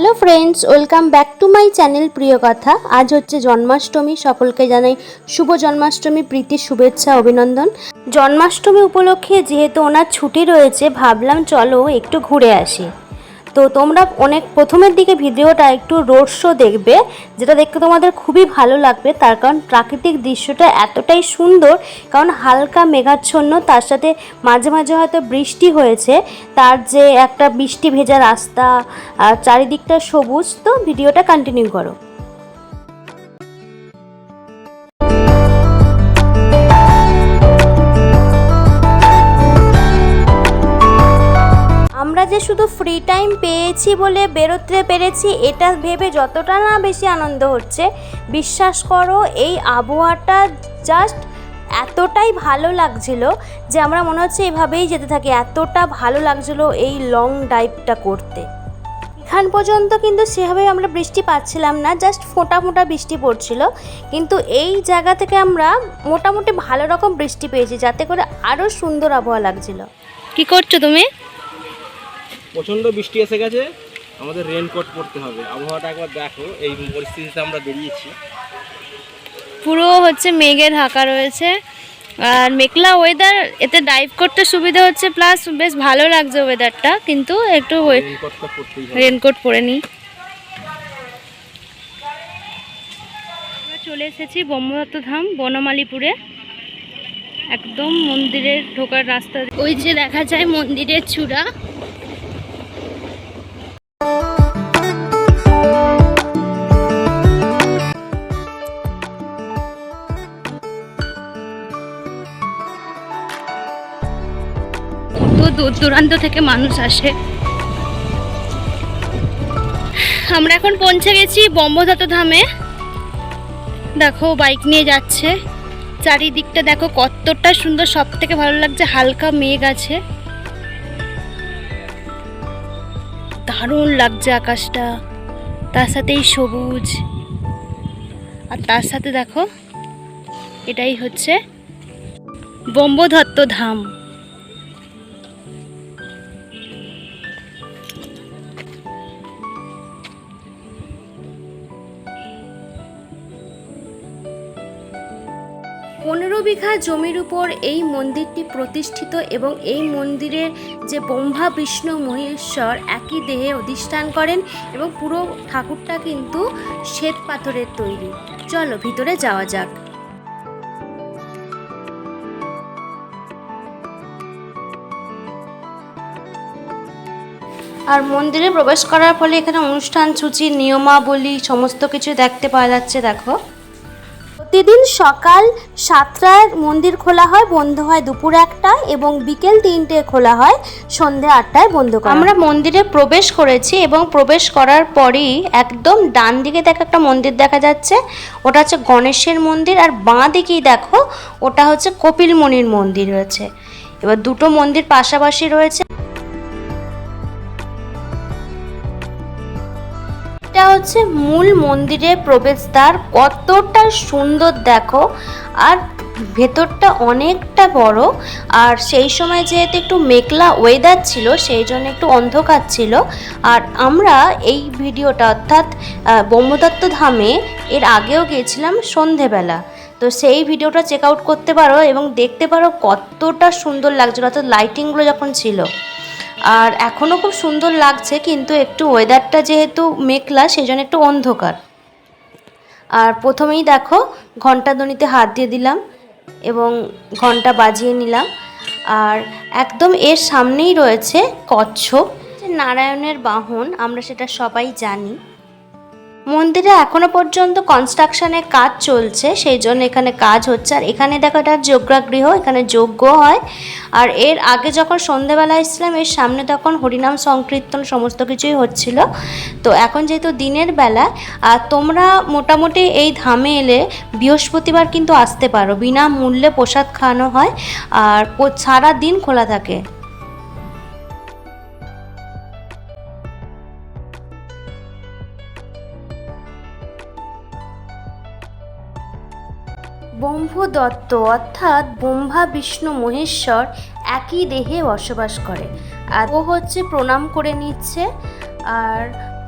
Hello friends, welcome back to my channel Priyo Kotha. আজ হচ্ছে জন্মাষ্টমী, সকলকে জানাই শুভ জন্মাষ্টমী, প্রীতি, শুভেচ্ছা, অভিনন্দন। জন্মাষ্টমী উপলক্ষে যেহেতু ওনার ছুটি রয়েছে, ভাবলাম চলো একটু ঘুরে আসি। তো তোমরা অনেক প্রথমের দিকে ভিডিওটা একটু রোড শো দেখবে, যেটা দেখতে তোমাদের খুবই ভালো লাগবে। তার কারণ প্রাকৃতিক দৃশ্যটা এতটাই সুন্দর, কারণ হালকা মেঘাচ্ছন্ন, তার সাথে মাঝে মাঝে হয়তো বৃষ্টি হয়েছে। তার যে একটা বৃষ্টি ভেজা রাস্তা, আর চারিদিকটা সবুজ, তো ভিডিওটা কন্টিনিউ করো। যে শুধু ফ্রি টাইম পেয়েছি বলে বেরোতে পেরেছি, এটা ভেবে যতটা না বেশি আনন্দ হচ্ছে। বিশ্বাস করো, এই আবহাওয়াটা জাস্ট এতটাই ভালো লাগছিল যে আমরা মনে হচ্ছে এভাবেই যেতে থাকি। এতটা ভালো লাগছিল এই লং ড্রাইভটা করতে। এখান পর্যন্ত কিন্তু সেভাবে আমরা বৃষ্টি পাচ্ছিলাম না জাস্ট ফোঁটা ফোঁটা বৃষ্টি পড়ছিল। কিন্তু এই জায়গা থেকে আমরা মোটামুটি ভালো রকম বৃষ্টি পেয়েছি, যাতে করে আরও সুন্দর আবহাওয়া লাগছিল। কি করছ তুমি? প্রচণ্ড বৃষ্টি এসে গেছে আমাদের রেনকোট পরতে হবে। আবহাওয়াটা একবার দেখো এই পরিস্থিতিতে আমরা বেরিয়েছি। পুরো হচ্ছে মেঘে ঢাকা রয়েছে। আর মেঘলা ওয়েদার এতে ডাইভ করতে সুবিধা হচ্ছে প্লাস বেশ ভালো লাগছে ওয়েদারটা কিন্তু একটু রেনকোট পরে নিই। চলে এসেছি ব্রহ্মদত্ত ধাম বনমালীপুরে। একদম মন্দিরের ঢোকার রাস্তা। ওই যে দেখা যায় মন্দিরের চূড়া। দূর দূরান্ত থেকে মানুষ আসে। আমরা এখন পৌঁছে গেছি বম্বদত্ত ধামে। দেখো বাইক নিয়ে যাচ্ছে। চারিদিকটা দেখো কতটা সুন্দর সব থেকে ভালো লাগছে হালকা মেঘ আছে। দারুণ লাগছে আকাশটা, তার সাথে এই সবুজ। আর তার সাথে দেখো, এটাই হচ্ছে বম্বদত্ত ধাম। পনেরো বিঘা জমির উপর এই মন্দিরটি প্রতিষ্ঠিত এবং এই মন্দিরের যে ব্রহ্মা, বিষ্ণু, মহেশ্বর একই দেহে অধিষ্ঠান করেন এবং পুরো ঠাকুরটা কিন্তু শ্বেত পাথরের তৈরি। চলো ভিতরে যাওয়া যাক। আর মন্দিরে প্রবেশ করার ফলে এখানে অনুষ্ঠান, সূচি, নিয়মাবলী, সমস্ত কিছু দেখতে পাওয়া যাচ্ছে, দেখো। প্রতিদিন সকাল সাতটায় মন্দির খোলা হয়, বন্ধ হয় দুপুর একটা এবং বিকেল তিনটে খোলা হয় সন্ধে আটটায় বন্ধ করা আমরা মন্দিরে প্রবেশ করেছি এবং প্রবেশ করার পরেই একদম ডান দিকে দেখো একটা মন্দির দেখা যাচ্ছে। ওটা হচ্ছে গণেশের মন্দির আর বাঁ দিকেই দেখো ওটা হচ্ছে কপিলমণির মন্দির রয়েছে। এবার দুটো মন্দির পাশাপাশি রয়েছে। হচ্ছে মূল মন্দিরের প্রবেশদ্বার। কতটা সুন্দর দেখো। আর ভেতরটা অনেকটা বড়। আর সেই সময় যেহেতু একটু মেঘলা ওয়েদার ছিল, সেই জন্য একটু অন্ধকার ছিল। আর আমরা এই ভিডিওটা অর্থাৎ ব্রহ্মদত্ত ধামে এর আগেও গিয়েছিলাম সন্ধেবেলা। তো সেই ভিডিওটা চেক আউট করতে পারো এবং দেখতে পারো কতটা সুন্দর লাগছিল। অর্থাৎ লাইটিংগুলো যখন ছিল। আর এখনও খুব সুন্দর লাগছে, কিন্তু একটু ওয়েদারটা যেহেতু মেঘলা সেই জন্য একটু অন্ধকার। আর প্রথমেই দেখো, ঘণ্টা দনিতে হাত দিয়ে দিলাম এবং ঘণ্টা বাজিয়ে নিলাম। আর একদম এর সামনেই রয়েছে কচ্ছপ নারায়ণের বাহন, আমরা সেটা সবাই জানি। মন্দিরে এখনও পর্যন্ত কনস্ট্রাকশনের কাজ চলছে, সেই জন্য এখানে কাজ হচ্ছে। আর এখানে দেখো এটা যজ্ঞাগৃহ, এখানে যজ্ঞ হয়। আর এর আগে যখন সন্ধেবেলা এসেছিলাম, এর সামনে তখন হরিনাম সংকীর্তন সমস্ত কিছুই হচ্ছিল। তো এখন যেহেতু দিনের বেলা, আর তোমরা মোটামুটি এই ধামে এলে বৃহস্পতিবার কিন্তু আসতে পারো। বিনামূল্যে প্রসাদ খাওয়ানো হয়, আর সারা দিন খোলা থাকে। দত্ত অর্থাৎ ব্রহ্মা, বিষ্ণু, মহেশ্বর একই দেহে বসবাস করে। আর ও হচ্ছে প্রণাম করে নিচ্ছে। আর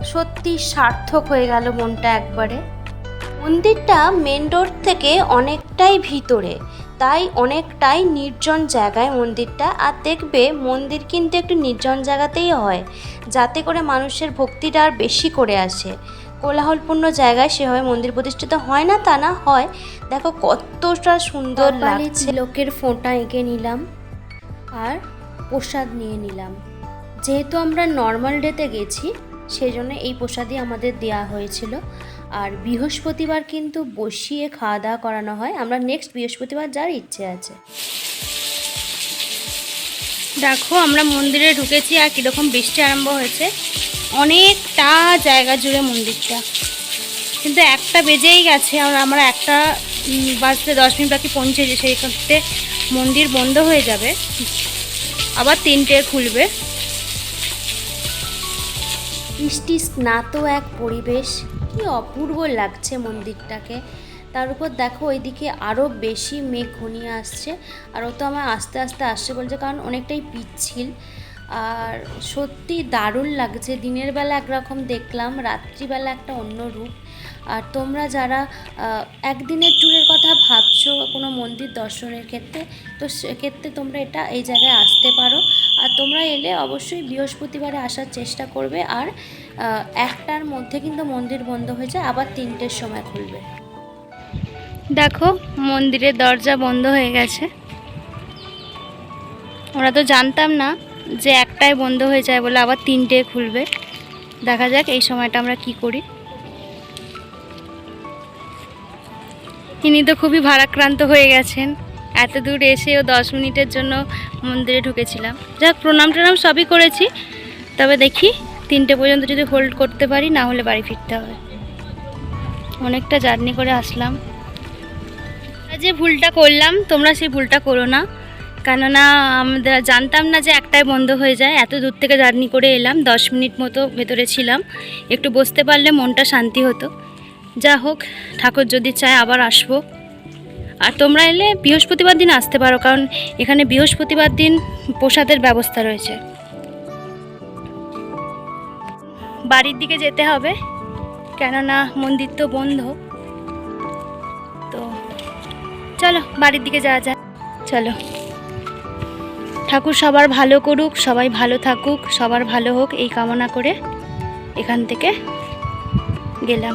সত্যি সার্থক হয়ে গেল মনটা একবারে। মন্দিরটা মেন রোড থেকে অনেকটাই ভিতরে, তাই অনেকটাই নির্জন জায়গায় মন্দিরটা। আর দেখবে মন্দির কিন্তু একটু নির্জন জায়গাতেই হয়, যাতে করে মানুষের ভক্তিটা আর বেশি করে আসে। কোলাহলপূর্ণ জায়গায় সেভাবে মন্দির প্রতিষ্ঠিত হয় না তা না হয়। দেখো কতটা সুন্দর লাগছে। লোকের ফোঁটা এঁকে নিলাম আর প্রসাদ নিয়ে নিলাম। যেহেতু আমরা নর্মাল ডেতে গেছি সেই জন্য এই প্রসাদই আমাদের দেওয়া হয়েছিল। আর বৃহস্পতিবার কিন্তু বসিয়ে খাওয়া দাওয়া করানো হয়। আমরা নেক্সট বৃহস্পতিবার যার ইচ্ছে আছে। দেখো আমরা মন্দিরে ঢুকেছি আর কীরকম বৃষ্টি আরম্ভ হয়েছে। অনেকটা জায়গা জুড়ে মন্দিরটা। কিন্তু একটা বেজেই গেছে, আর আমরা একটা বাজতে দশ মিনিট বাকি পৌঁছেছি সেই ক্ষেত্রে মন্দির বন্ধ হয়ে যাবে। আবার তিনটে খুলবে। বৃষ্টি স্নাত এক পরিবেশ, কি অপূর্ব লাগছে মন্দিরটাকে। তার উপর দেখো, ওইদিকে আরও বেশি মেঘ ঘনিয়ে আসছে, আর ও তো আমার আস্তে আস্তে আসছে বলছে, কারণ অনেকটাই পিচ্ছিল। আর সত্যি দারুণ লাগছে। দিনের বেলা একরকম দেখলাম, রাত্রিবেলা একটা অন্য রূপ। আর তোমরা যারা একদিনের ট্যুরের কথা ভাবছ কোনো মন্দির দর্শনের ক্ষেত্রে, তো সেক্ষেত্রে তোমরা এটা এই জায়গায় আসতে পারো। আর তোমরা এলে অবশ্যই বৃহস্পতিবারে আসার চেষ্টা করবে। আর একটার মধ্যে কিন্তু মন্দির বন্ধ হয়ে যায়, আবার তিনটের সময় খুলবে। দেখো, মন্দিরের দরজা বন্ধ হয়ে গেছে। আমরা তো জানতাম না যে একটাই বন্ধ হয়ে যায় বলে আবার তিনটে খুলবে। দেখা যাক এই সময়টা আমরা কি করি। ইনি তো খুবই ভারাক্রান্ত হয়ে গেছেন। এত দূর এসেও দশ মিনিটের জন্য মন্দিরে ঢুকেছিলাম। যাক প্রণাম টনাম সবই করেছি। তবে দেখি, তিনটে পর্যন্ত যদি হোল্ড করতে পারি, না হলে বাড়ি ফিরতে হবে। অনেকটা জার্নি করে আসলাম। যে ভুলটা করলাম, তোমরা সেই ভুলটা করো না। কেননা আমরা জানতাম না যে একটাই বন্ধ হয়ে যায়। এত দূর থেকে জার্নি করে এলাম, দশ মিনিট মতো ভেতরে ছিলাম। একটু বসতে পারলে মনটা শান্তি হতো। যা হোক, ঠাকুর যদি চায় আবার আসব। আর তোমরা এলে বৃহস্পতিবার দিন আসতে পারো, কারণ এখানে বৃহস্পতিবার দিন প্রসাদের ব্যবস্থা রয়েছে। বাড়ির দিকে যেতে হবে, কেননা মন্দির তো বন্ধ। তো চলো, বাড়ির দিকে যাওয়া যাক। চলো। ঠাকুর সবার ভালো করুক, সবাই ভালো থাকুক, সবার ভালো হোক, এই কামনা করে এখান থেকে গেলাম।